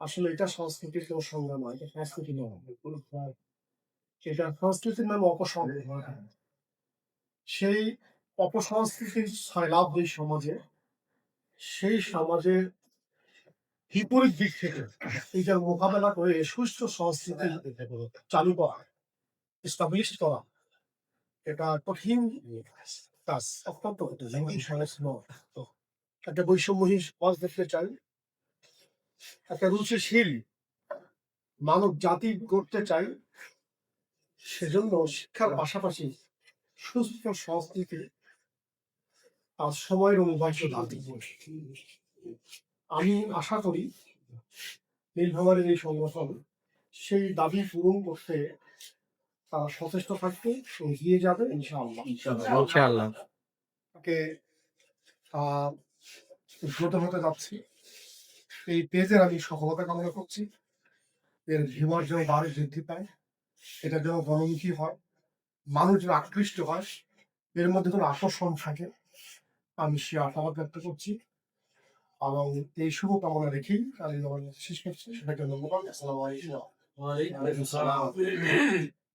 আসলে এটা সংস্কৃতির কোনো সংজ্ঞা নয় এটা সংস্কৃতি নয় এটা সংস্কৃতির নাম অপসংস্কৃতি সেই অপসংস্কৃতির লাভ এই সমাজে সেই সমাজের বিপরীত দিক থেকে এইটার মোকাবেলা করে সুস্থ সংস্কৃতি চালু করা এস্টাবলিশ করা এটা কঠিন কাজ অত্যন্ত একটা বৈষম্যহীন সমাজ দেখতে চাই। একটা রুচিশীল মানব জাতি করতে চাই সেজন্য শিক্ষার পাশাপাশি সুস্থ সংস্কৃতি আর সময়ের অনুবাদ দাবি আমি আশা করি নীলভামারের এই সংগঠন সেই দাবি পূরণ করতে তারা সচেষ্ট থাকবে এগিয়ে যাবে ইনশাআল্লাহ। ইনশাআল্লাহ। তাকে আহ উদ্বোধন হতে যাচ্ছি। এই পেজের আমি সফলতা কামনা করছি। এর ভিউয়ার যেন বাড়ে বৃদ্ধি পায়, এটা যেন গণমুখী হয়, মানুষ যেন আকৃষ্ট হয়, এর মধ্যে কোনো আকর্ষণ থাকে, আমি সে আশাবাদ ব্যক্ত করছি। এবং এই শুভ কামনা রেখেই আমি আমার শেষ করছি। সেটাকে ধন্যবাদ। আসসালামু আলাইকুম। ওয়ালাইকুম আসসালাম।